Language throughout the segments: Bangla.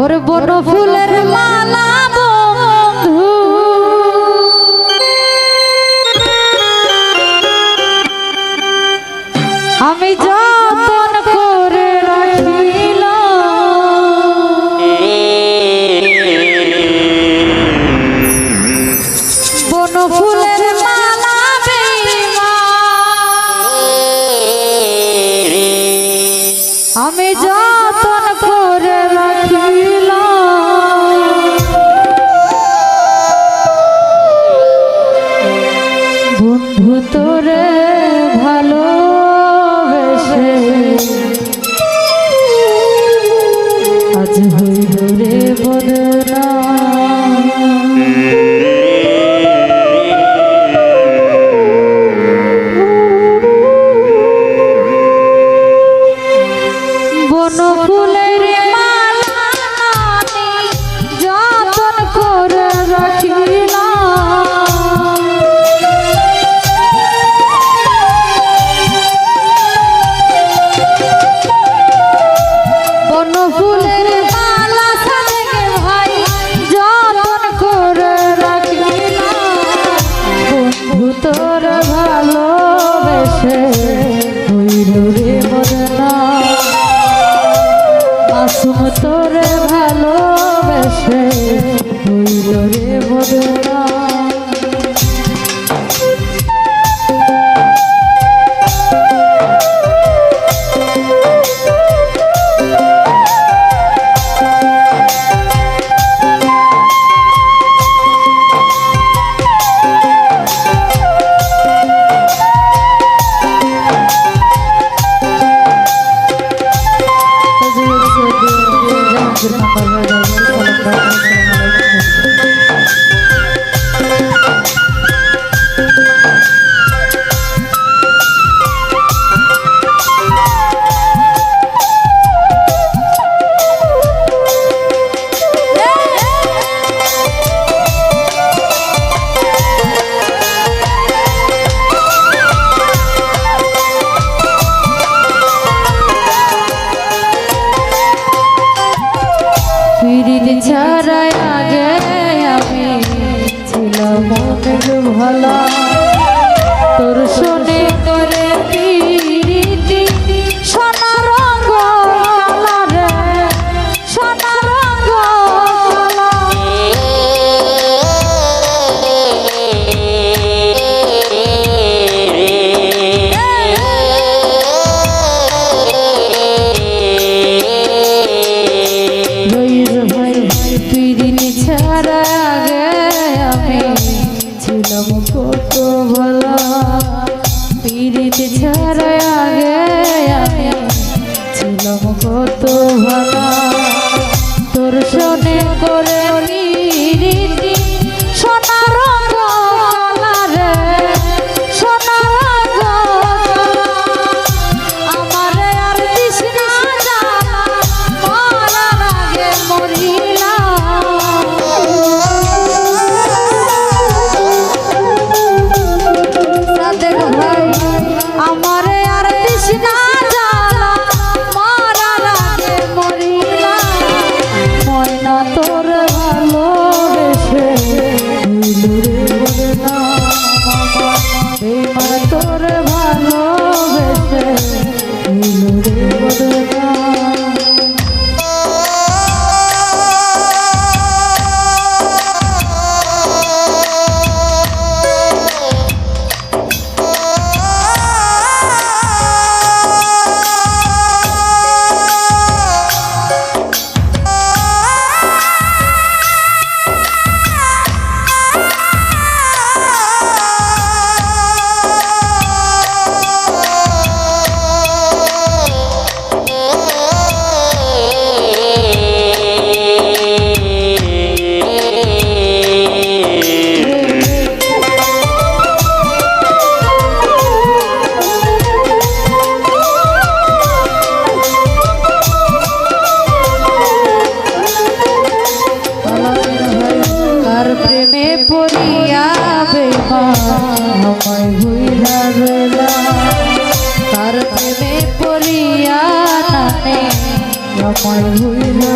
ওর বন ফুলের কুসুম তোর ভালোবেসে ভোলা। তোর সোনা তো ভালা। তোর সনে করে আমায় না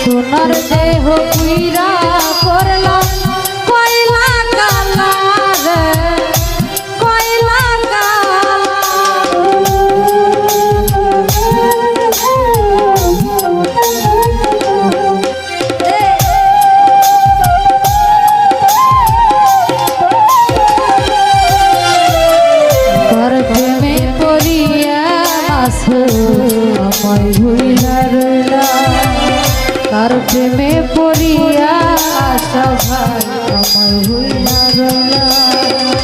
সোনার দেহ পুইরা করলাম। আমায় হইয়া রইলা